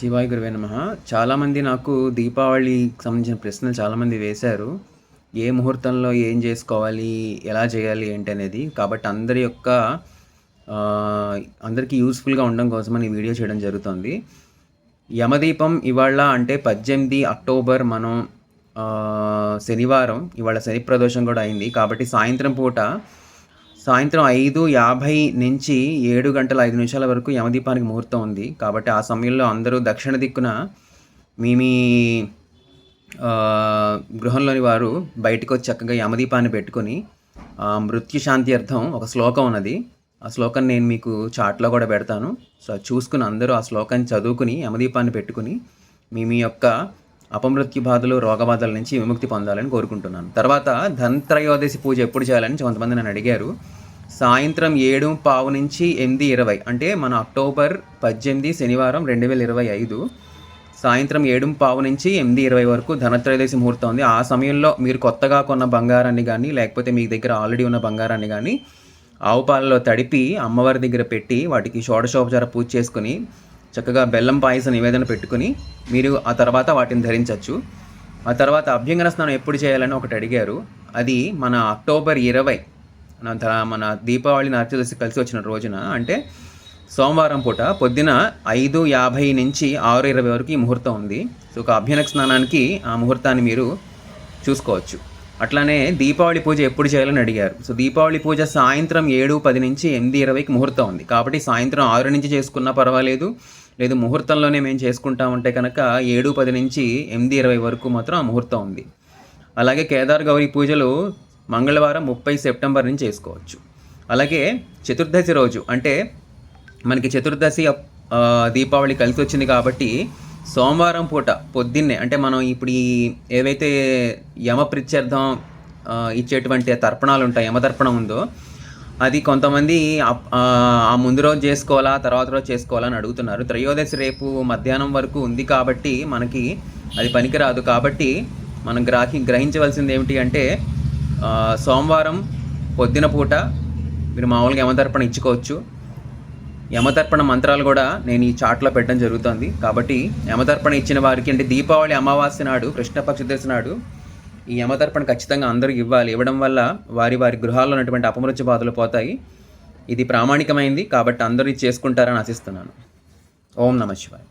శివాయి గురువే నమ. చాలామంది నాకు దీపావళికి సంబంధించిన ప్రశ్నలు చాలామంది వేశారు. ఏ ముహూర్తంలో ఏం చేసుకోవాలి ఎలా చేయాలి ఏంటి అనేది కాబట్టి అందరి యొక్క అందరికీ యూస్ఫుల్గా ఉండడం కోసమని ఈ వీడియో చేయడం జరుగుతుంది. యమదీపం ఇవాళ అంటే పద్దెనిమిది అక్టోబర్ మనం శనివారం. ఇవాళ శని ప్రదోషం కూడా అయింది. కాబట్టి సాయంత్రం పూట సాయంత్రం ఐదు యాభై నుంచి ఏడు గంటల ఐదు నిమిషాల వరకు యమదీపానికి ముహూర్తం ఉంది. కాబట్టి ఆ సమయంలో అందరూ దక్షిణ దిక్కున మీ మీ గృహంలోని వారు బయటకు వచ్చి చక్కగా యమదీపాన్ని పెట్టుకొని మృత్యుశాంతి అర్థం ఒక శ్లోకం ఉన్నది. ఆ శ్లోకం నేను మీకు చాట్లో కూడా పెడతాను. సో అది చూసుకుని అందరూ ఆ శ్లోకాన్ని చదువుకుని యమదీపాన్ని పెట్టుకుని మీ మీ యొక్క అపమృత్యు బాధలు రోగబాధల నుంచి విముక్తి పొందాలని కోరుకుంటున్నాను. తర్వాత ధన్త్రయోదశి పూజ ఎప్పుడు చేయాలని కొంతమంది నన్ను అడిగారు. సాయంత్రం ఏడు పావు నుంచి ఎనిమిది ఇరవై అంటే మన అక్టోబర్ పద్దెనిమిది శనివారం రెండు వేల ఇరవై ఐదు. సాయంత్రం ఏడు పావు నుంచి ఎనిమిది ఇరవై వరకు ధనత్రయోదశి ముహూర్తం ఉంది. ఆ సమయంలో మీరు కొత్తగా కొన్న బంగారాన్ని కానీ లేకపోతే మీ దగ్గర ఆల్రెడీ ఉన్న బంగారాన్ని కానీ ఆవు పాలలో తడిపి అమ్మవారి దగ్గర పెట్టి వాటికి షోడశోపచార పూజ చేసుకుని చక్కగా బెల్లం పాయస నివేదన పెట్టుకుని మీరు ఆ తర్వాత వాటిని ధరించవచ్చు ఆ తర్వాత అభ్యంగన స్నానం ఎప్పుడు చేయాలని ఒకటి అడిగారు. అది మన అక్టోబర్ ఇరవై మన దీపావళి నార్చదశి కలిసి వచ్చిన రోజున అంటే సోమవారం పూట పొద్దున ఐదు యాభై నుంచి ఆరు ఇరవై వరకు ఈ ముహూర్తం ఉంది. సో ఒక అభ్యనక స్నానానికి ఆ ముహూర్తాన్ని మీరు చూసుకోవచ్చు. అట్లానే దీపావళి పూజ ఎప్పుడు చేయాలని అడిగారు. సో దీపావళి పూజ సాయంత్రం ఏడు పది నుంచి ఎనిమిది ఇరవైకి ముహూర్తం ఉంది. కాబట్టి సాయంత్రం ఆరు నుంచి చేసుకున్నా పర్వాలేదు. లేదు ముహూర్తంలోనే మేము చేసుకుంటామంటే కనుక ఏడు పది నుంచి ఎనిమిది ఇరవై వరకు మాత్రం ఆ ముహూర్తం ఉంది. అలాగే కేదార్ గౌరీ పూజలు మంగళవారం ముప్పై సెప్టెంబర్ నుంచి చేసుకోవచ్చు. అలాగే చతుర్దశి రోజు అంటే మనకి చతుర్దశి దీపావళి కలిసి వచ్చింది కాబట్టి సోమవారం పూట పొద్దున్నే అంటే మనం ఇప్పుడు ఈ ఏవైతే యమ ప్రత్యర్థం ఇచ్చేటువంటి తర్పణాలు ఉంటాయి యమతర్పణం ఉందో అది కొంతమంది ఆ ముందు రోజు చేసుకోవాలా తర్వాత రోజు చేసుకోవాలా అని అడుగుతున్నారు. త్రయోదశి రేపు మధ్యాహ్నం వరకు ఉంది కాబట్టి మనకి అది పనికిరాదు. కాబట్టి మనం గ్రాహి గ్రహించవలసింది ఏమిటి అంటే సోమవారం పొద్దున పూట మీరు మామూలుగా యమతర్పణ ఇచ్చుకోవచ్చు. యమతర్పణ మంత్రాలు కూడా నేను ఈ చాట్లో పెట్టడం జరుగుతుంది. కాబట్టి యమతర్పణ ఇచ్చిన వారికి అంటే దీపావళి అమావాస్య నాడు కృష్ణపక్ష దశ నాడు ఈ యమతర్పణ ఖచ్చితంగా అందరికి ఇవ్వాలి. ఇవ్వడం వల్ల వారి వారి గృహాల్లో ఉన్నటువంటి అపమృత్య బాధలు పోతాయి. ఇది ప్రామాణికమైంది కాబట్టి అందరూ ఇది చేసుకుంటారని ఆశిస్తున్నాను. ఓం నమ శివాయ్.